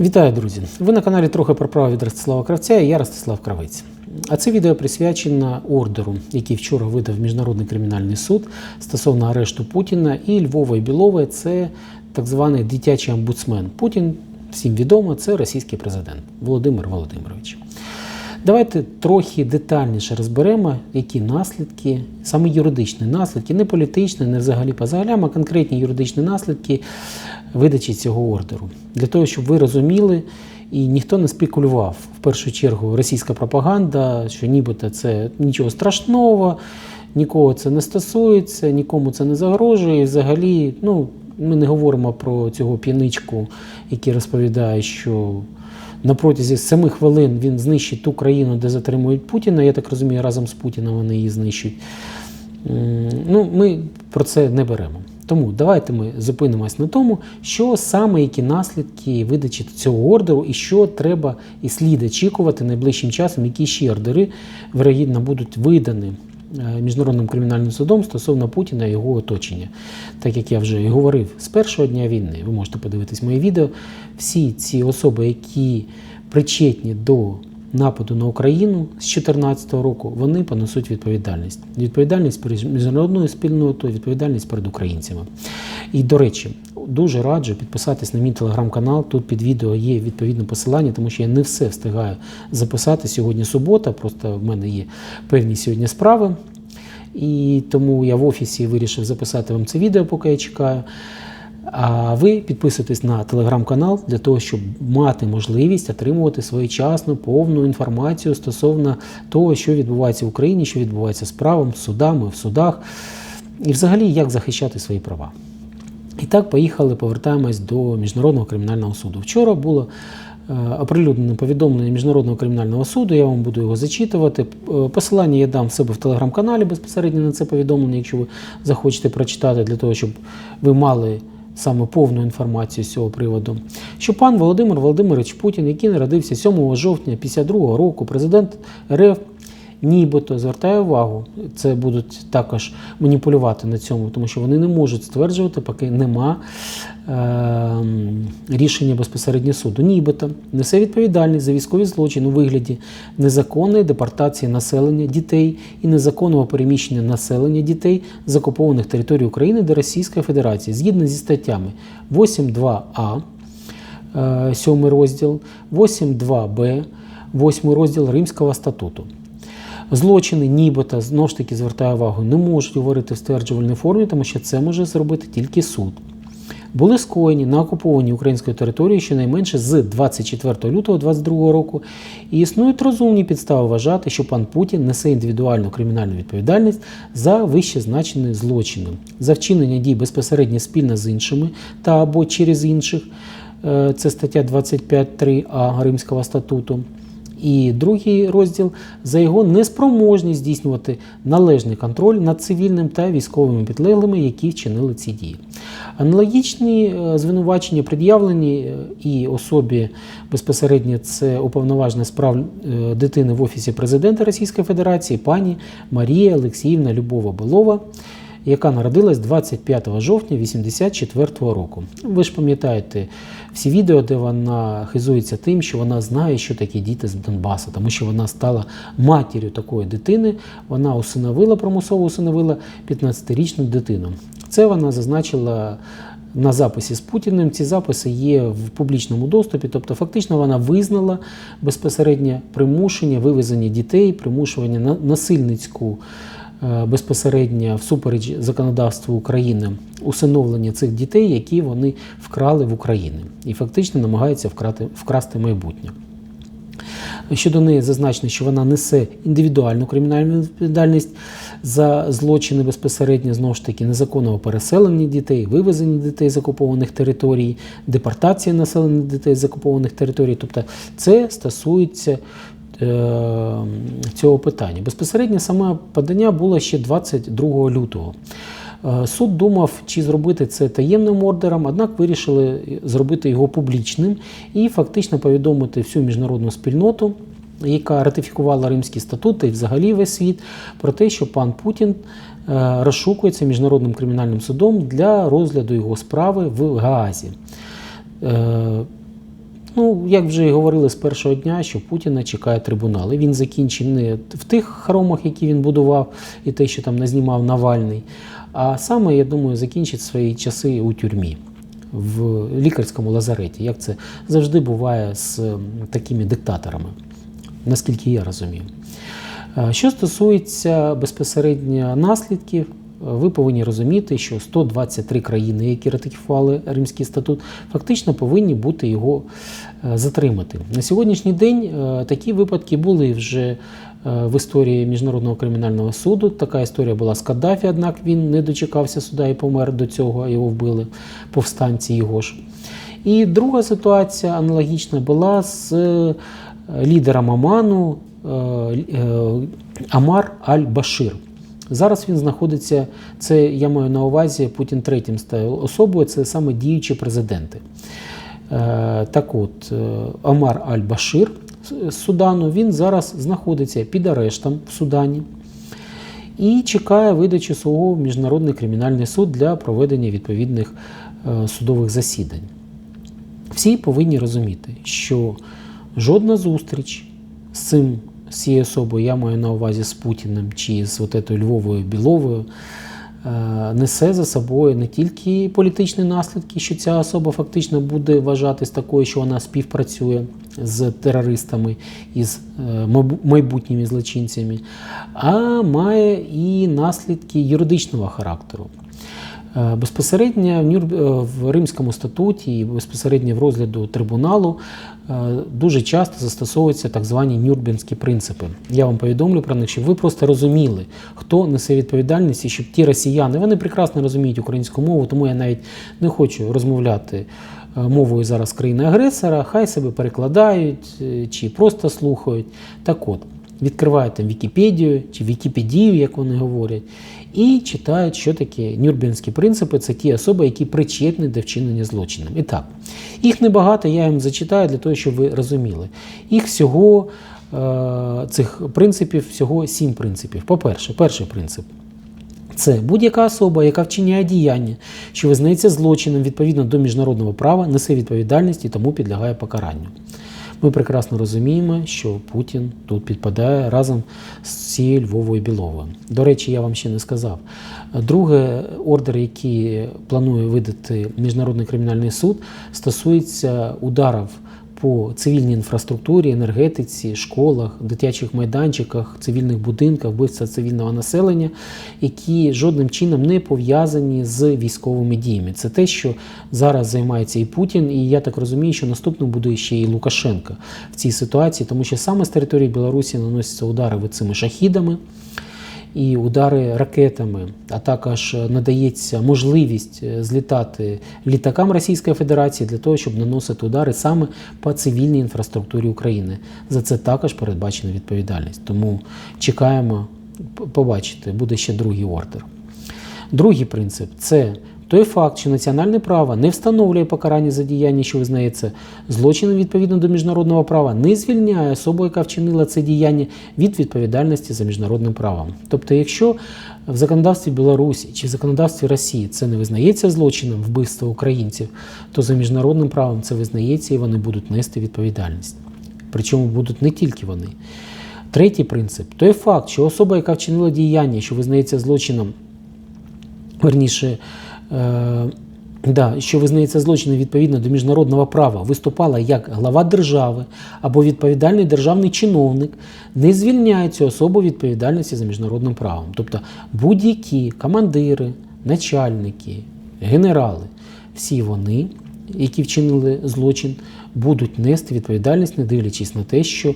Вітаю, друзі! Ви на каналі трохи про право від Ростислава Кравця і я Ростислав Кравець. А це відео присвячено ордеру, який вчора видав Міжнародний кримінальний суд стосовно арешту Путіна і Львова і Білова. Це так званий дитячий омбудсмен. Путін, всім відомо, це російський президент Володимир Володимирович. Давайте трохи детальніше розберемо, які наслідки, саме юридичні наслідки, не політичні, не взагалі по загалям, а конкретні юридичні наслідки видачі цього ордеру. Для того, щоб ви розуміли і ніхто не спекулював. В першу чергу російська пропаганда, що нібито це нічого страшного, нікого це не стосується, нікому це не загрожує. І взагалі, ну, ми не говоримо про цього п'яничку, який розповідає, що на протязі семи хвилин він знищить ту країну, де затримують Путіна. Я так розумію, разом з Путіним вони її знищать. М, Ну, ми про це не беремо. Тому давайте ми зупинимось на тому, що саме які наслідки видачі цього ордеру, і що треба і слід очікувати найближчим часом, які ще ордери вирогідно будуть видані е, міжнародним кримінальним судом стосовно Путіна і його оточення. Так як я вже і говорив з першого дня війни, ви можете подивитись моє відео. Всі ці особи, які причетні до нападу на Україну з 2014 року, вони понесуть відповідальність. Відповідальність перед міжнародною спільнотою, відповідальність перед українцями. І до речі, дуже раджу підписатись на мій телеграм-канал. Тут під відео є відповідне посилання, тому що я не все встигаю записати сьогодні субота. Просто в мене є певні сьогодні справи. І тому я в офісі вирішив записати вам це відео, поки я чекаю. А ви підписуйтесь на телеграм-канал для того, щоб мати можливість отримувати своєчасну повну інформацію стосовно того, що відбувається в Україні, що відбувається з правом, з судами, в судах, і взагалі як захищати свої права. І так, поїхали, повертаємось до Міжнародного кримінального суду. Вчора було е, оприлюднене повідомлення Міжнародного кримінального суду, я вам буду його зачитувати. Е, Посилання я дам в себе в телеграм-каналі безпосередньо на це повідомлення, якщо ви захочете прочитати, для того, щоб ви мали саме повну інформацію з цього приводу. Що пан Володимир Володимирович Путін, який народився 7 жовтня 1952 року, президент РФ. Нібито звертаю увагу, це будуть також маніпулювати на цьому, тому що вони не можуть стверджувати, поки нема е, рішення безпосередньо суду. Нібито несе відповідальність за військові злочини у вигляді незаконної депортації населення дітей і незаконного переміщення населення дітей з окупованих територій України до Російської Федерації згідно зі статтями 8.2а, е, 7 розділ, 8.2б, 8 розділ Римського статуту. Злочини, нібито, знову ж таки звертаю увагу, не можуть говорити в стверджувальній формі, тому що це може зробити тільки суд. Були скоєні на окупованій української території щонайменше з 24 лютого 2022 року, і існують розумні підстави вважати, що пан Путін несе індивідуальну кримінальну відповідальність за вище значені злочини, за вчинення дій безпосередньо спільно з іншими та або через інших. Е, Це стаття 25.3а Римського статуту. І другий розділ за його неспроможність здійснювати належний контроль над цивільним та військовими підлеглими, які вчинили ці дії. Аналогічні е, звинувачення пред'явлені е, і особі безпосередньо це уповноважена справ е, дитини в офісі президента Російської Федерації пані Марія Олексіївна Любова Белова яка народилась 25 жовтня 1984 року. Ви ж пам'ятаєте всі відео, де вона хизується тим, що вона знає, що такі діти з Донбасу, тому що вона стала матір'ю такої дитини. Вона усиновила, примусово усиновила 15-річну дитину. Це вона зазначила. На записі з Путіним ці записи є в публічному доступі, тобто фактично вона визнала безпосереднє примушення, вивезення дітей, примушування на насильницьку безпосередньо всупереч законодавству України усиновлення цих дітей, які вони вкрали в Україні, і фактично намагаються вкрати, вкрасти майбутнє. Щодо неї зазначено, що вона несе індивідуальну кримінальну відповідальність за злочини безпосередньо знову ж таки незаконного переселення дітей, вивезення дітей з окупованих територій, депортація населених дітей з окупованих територій. Тобто це стосується е, цього питання. Безпосередньо саме подання було ще 22 лютого. Е, Суд думав, чи зробити це таємним ордером, однак вирішили зробити його публічним і фактично повідомити всю міжнародну спільноту, яка ратифікувала Римський статут та й взагалі весь світ, про те, що пан Путін е, розшукується міжнародним кримінальним судом для розгляду його справи в Гаазі. Ну, як вже і говорили з першого дня, що Путіна чекає трибунал. І він закінчить не в тих хоромах, які він будував, і те, що там назнімав Навальний, а саме, я думаю, закінчить свої часи у тюрмі. В лікарському лазареті, як це завжди буває з такими диктаторами, наскільки я розумію. Що стосується безпосередньо наслідків, ви повинні розуміти, що 123 країни, які ратифікували Римський статут, фактично повинні бути його е, затримати. На сьогоднішній день е, такі випадки були вже е, в історії Міжнародного кримінального суду. Така історія була з Каддафі, однак він не дочекався суда і помер до цього, його вбили повстанці його ж. І друга ситуація аналогічна була з лідером Оману Амар Аль-Башир. Зараз він знаходиться, це я маю на увазі Путін третім став особою, це саме діючі президенти. Е, Так от, е, Омар Аль-Башир з Судану, він зараз знаходиться під арештом в Судані і чекає видачі свого Міжнародний кримінальний суд для проведення відповідних е, судових засідань. Всі повинні розуміти, що жодна зустріч з цим з цією особою, я маю на увазі з Путіним чи з от етою Львовою Біловою, е, несе за собою не тільки політичні наслідки, що ця особа фактично буде вважатись такою, що вона співпрацює з терористами і з е, майбутніми злочинцями, а має і наслідки юридичного характеру. Е, Безпосередньо е, в Римському статуті і безпосередньо в розгляду трибуналу е, дуже часто застосовуються так звані нюрнберзькі принципи. Я вам повідомлю про них, щоб ви просто розуміли, хто несе відповідальність, і щоб ті росіяни вони прекрасно розуміють українську мову, тому я навіть не хочу розмовляти мовою зараз країни-агресора, хай себе перекладають чи просто слухають. Так от, відкривають там Вікіпедію чи Вікіпедію, як вони говорять, і читають, що таке Нюрнберзькі принципи. Це ті особи, які причетні до вчинення злочинів. І так, їх небагато, я їм зачитаю для того, щоб ви розуміли. Їх всього е, цих принципів, всього сім принципів. По-перше, перший принцип. Це будь-яка особа, яка вчиняє діяння, що визнається злочином відповідно до міжнародного права, несе відповідальність і тому підлягає покаранню. Ми прекрасно розуміємо, що Путін тут підпадає разом з цією Львовою Біловою. До речі, я вам ще не сказав. Друге, ордер, який планує видати Міжнародний кримінальний суд, стосується ударів по цивільній інфраструктурі, енергетиці, школах, дитячих майданчиках, цивільних будинках, вбивства цивільного населення, які жодним чином не пов'язані з військовими діями. Це те, що зараз займається і Путін, і я так розумію, що наступним буде ще і Лукашенко в цій ситуації, тому що саме з території Білорусі наносяться удари цими шахідами і удари ракетами, а також надається можливість е, злітати літакам Російської Федерації для того, щоб наносити удари саме по цивільній інфраструктурі України. За це також передбачена відповідальність. Тому чекаємо побачити, буде ще другий ордер. Другий принцип це той факт, що національне право не встановлює покарання за діяння, що визнається злочином відповідно до міжнародного права, не звільняє особу, яка вчинила це діяння від відповідальності за міжнародним правом. Тобто, якщо в законодавстві Білорусі чи в законодавстві Росії це не визнається злочином вбивства українців, то за міжнародним правом це визнається і вони будуть нести відповідальність. Причому будуть не тільки вони. Третій принцип той факт, що особа, яка вчинила діяння, що визнається злочином, верніше, да, що визнається злочином відповідно до міжнародного права, виступала як глава держави або відповідальний державний чиновник, не звільняє цю особу відповідальності за міжнародним правом. Тобто будь-які командири, начальники, генерали, всі вони, які вчинили злочин, будуть нести відповідальність, не дивлячись на те, що е,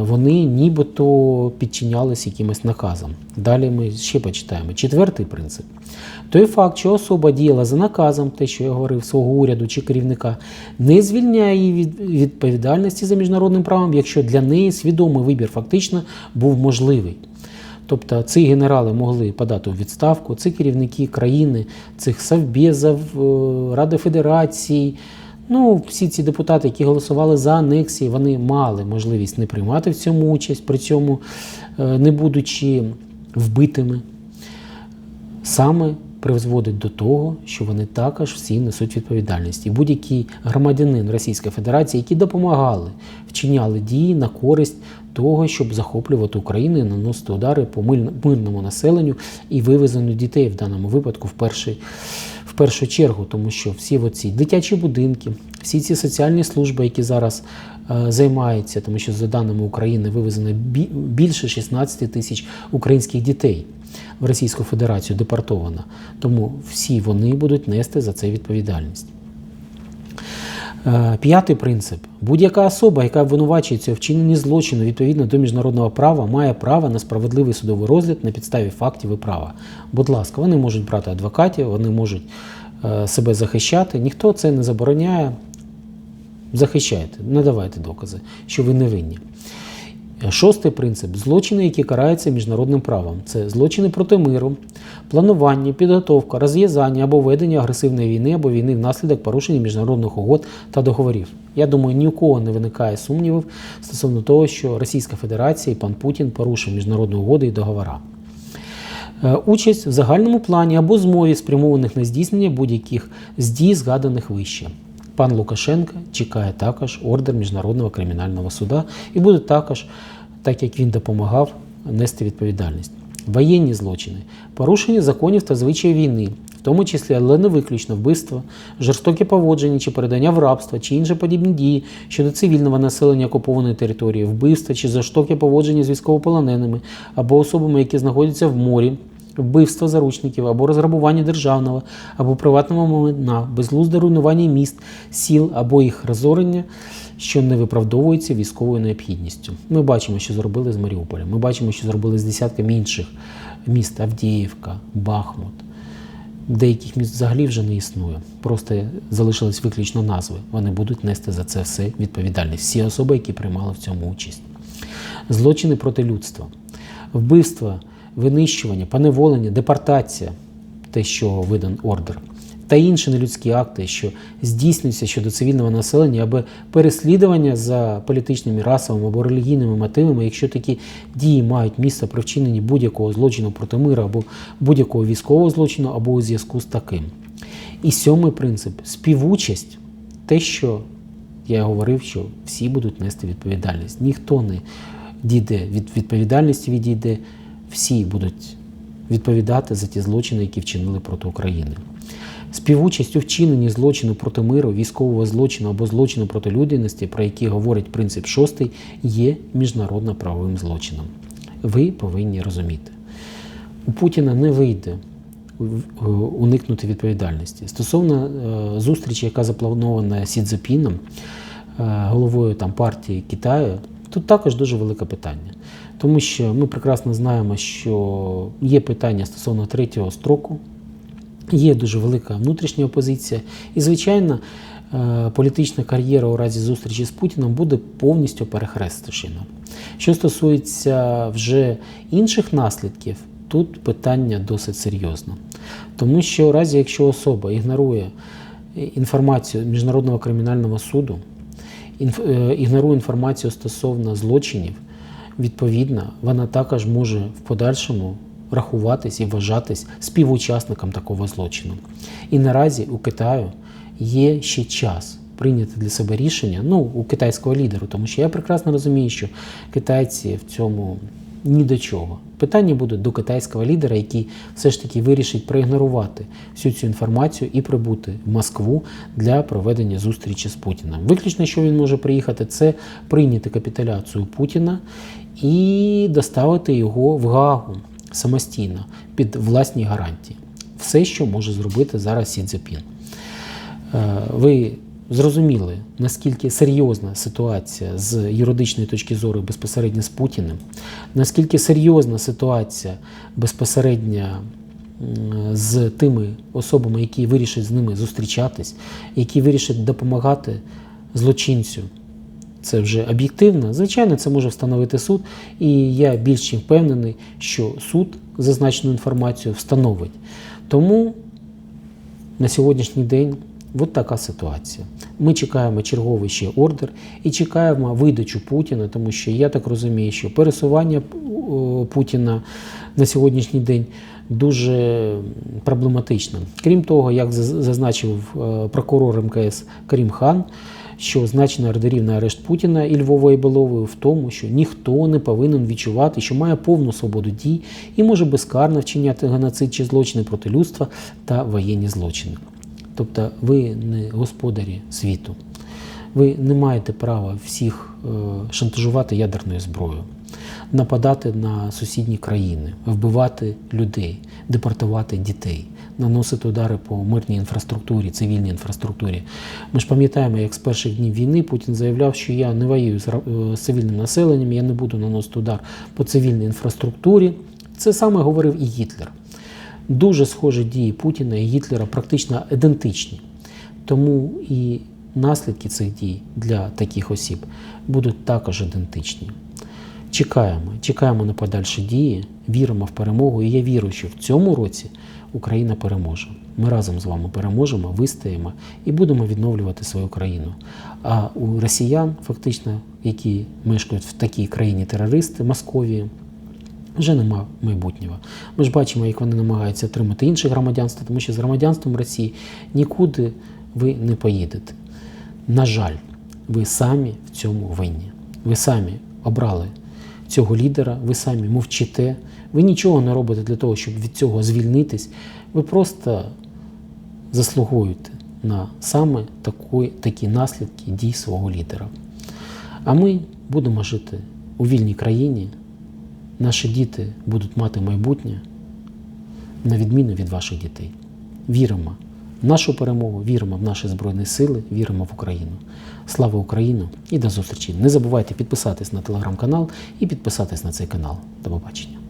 вони нібито підчинялися якимось наказам. Далі ми ще почитаємо. Четвертий принцип. Той факт, що особа діяла за наказом, те, що я говорив, свого уряду чи керівника, не звільняє її від відповідальності за міжнародним правом, якщо для неї свідомий вибір фактично був можливий. Тобто ці генерали могли подати у відставку, ці керівники країни, цих совбезів, е, Ради Федерації, ну, всі ці депутати, які голосували за анексії, вони мали можливість не приймати в цьому участь, при цьому е, не будучи вбитими. Саме призводить до того, що вони також всі несуть відповідальність. І будь-який громадянин Російської Федерації, які допомагали, вчиняли дії на користь того, щоб захоплювати Україну і наносити удари по мирному населенню і вивезенню дітей в даному випадку в перший. Першу чергу, тому що всі оці дитячі будинки, всі ці соціальні служби, які зараз е, займаються, тому що за даними України вивезено бі- більше 16 тисяч українських дітей в Російську Федерацію депортовано. Тому всі вони будуть нести за це відповідальність. Е, П'ятий принцип: будь-яка особа, яка обвинувачується у вчиненні злочину відповідно до міжнародного права, має право на справедливий судовий розгляд на підставі фактів і права. Будь ласка, вони можуть брати адвокатів, вони можуть е, себе захищати. Ніхто це не забороняє. Захищайте, надавайте докази, що ви не винні. Шостий принцип злочини, які караються міжнародним правом. Це злочини проти миру, планування, підготовка, розв'язання або ведення агресивної війни або війни внаслідок порушення міжнародних угод та договорів. Я думаю, ні у кого не виникає сумнівів стосовно того, що Російська Федерація і пан Путін порушив міжнародні угоди і договори. Е, Участь в загальному плані або змові, спрямованих на здійснення будь-яких дій, згаданих вище. Пан Лукашенко чекає також ордер Міжнародного кримінального суда і буде також, так як він допомагав, нести відповідальність. Воєнні злочини, порушення законів та звичаїв війни, в тому числі, але не виключно вбивство, жорстоке поводження чи передання в рабство, чи інші подібні дії щодо цивільного населення окупованої території, вбивства чи жорстоке поводження з військовополоненими або особами, які знаходяться в морі, вбивство заручників або розграбування державного або приватного майна, безглузде руйнування міст, сіл або їх розорення, що не виправдовується військовою необхідністю. Ми бачимо, що зробили з Маріуполя. Ми бачимо, що зробили з десятками інших міст Авдіївка, Бахмут. Деяких міст взагалі вже не існує. Просто залишились виключно назви. Вони будуть нести за це все відповідальність. Всі особи, які приймали в цьому участь. Злочини проти людства, вбивства, винищування, поневолення, депортація, те, що видан ордер, та інші нелюдські акти, що здійснюються щодо цивільного населення, або переслідування за політичними, расовими або релігійними мотивами, якщо такі дії мають місце при вчиненні будь-якого злочину проти миру або будь-якого військового злочину, або у зв'язку з таким. І сьомий принцип співучасть, те, що я говорив, що всі будуть нести відповідальність. Ніхто не дійде від відповідальності, відійде, всі будуть відповідати за ті злочини, які вчинили проти України. Співучасть у вчиненні злочину проти миру, військового злочину або злочину проти людяності, про які говорить принцип шостий, є міжнародно-правовим злочином. Ви повинні розуміти. У Путіна не вийде уникнути відповідальності. Стосовно е, зустрічі, яка запланована Сі Цзепіном, е, головою там, партії Китаю, тут також дуже велике питання. Тому що ми прекрасно знаємо, що є питання стосовно третього строку, Є дуже велика внутрішня опозиція, і, звичайно, е, політична кар'єра у разі зустрічі з Путіним буде повністю перехрестишена. Що стосується вже інших наслідків, тут питання досить серйозне. Тому що у разі, якщо особа ігнорує інформацію Міжнародного кримінального суду, е, ігнорує інформацію стосовно злочинів, відповідно, вона також може в подальшому рахуватись і вважатись співучасником такого злочину. І наразі у Китаю є ще час прийняти для себе рішення, ну, у китайського лідеру, тому що я прекрасно розумію, що китайці в цьому ні до чого. Питання будуть до китайського лідера, який все ж таки вирішить проігнорувати всю цю інформацію і прибути в Москву для проведення зустрічі з Путіним. Виключно, що він може приїхати, це прийняти капітуляцію Путіна і доставити його в Гаагу самостійно під власні гарантії. Все, що може зробити зараз Сі Цзепін. Е, Ви зрозуміли, наскільки серйозна ситуація з юридичної точки зору безпосередньо з Путіним, наскільки серйозна ситуація безпосередньо з тими особами, які вирішать з ними зустрічатись, які вирішать допомагати злочинцю. Це вже об'єктивно. Звичайно, це може встановити суд, і я більш чим впевнений, що суд зазначену інформацію встановить. Тому на сьогоднішній день от така ситуація. Ми чекаємо черговий ще ордер і чекаємо видачу Путіна, тому що я так розумію, що пересування Путіна на сьогоднішній день дуже проблематична. Крім того, як заз- зазначив е, прокурор МКС Карім Хан, що значення ордерів на арешт Путіна і Львова і Белової в тому, що ніхто не повинен відчувати, що має повну свободу дій і може безкарно вчиняти геноцид чи злочини проти людства та воєнні злочини. Тобто ви не господарі світу. Ви не маєте права всіх е, шантажувати ядерною зброєю, нападати на сусідні країни, вбивати людей, депортувати дітей, наносити удари по мирній інфраструктурі, цивільній інфраструктурі. Ми ж пам'ятаємо, як з перших днів війни Путін заявляв, що я не воюю з е, з цивільним населенням, я не буду наносити удар по цивільній інфраструктурі. Це саме говорив і Гітлер. Дуже схожі дії Путіна і Гітлера практично ідентичні. Тому і наслідки цих дій для таких осіб будуть також ідентичні. Чекаємо, чекаємо на подальші дії, віримо в перемогу. І я вірю, що в цьому році Україна переможе. Ми разом з вами переможемо, вистоїмо і будемо відновлювати свою країну. А у росіян, фактично, які мешкають в такій країні терористи, Московії, вже нема майбутнього. Ми ж бачимо, як вони намагаються отримати інше громадянство, тому що з громадянством Росії нікуди ви не поїдете. На жаль, ви самі в цьому винні. Ви самі обрали цього лідера, ви самі мовчите, ви нічого не робите для того, щоб від цього звільнитись. Ви просто заслугуєте на саме такі, такі наслідки дій свого лідера. А ми будемо жити у вільній країні, наші діти будуть мати майбутнє на відміну від ваших дітей. Віримо в нашу перемогу, віримо в наші Збройні Сили, віримо в Україну. Слава Україні і до зустрічі! Не забувайте підписатись на телеграм-канал і підписатись на цей канал. До побачення.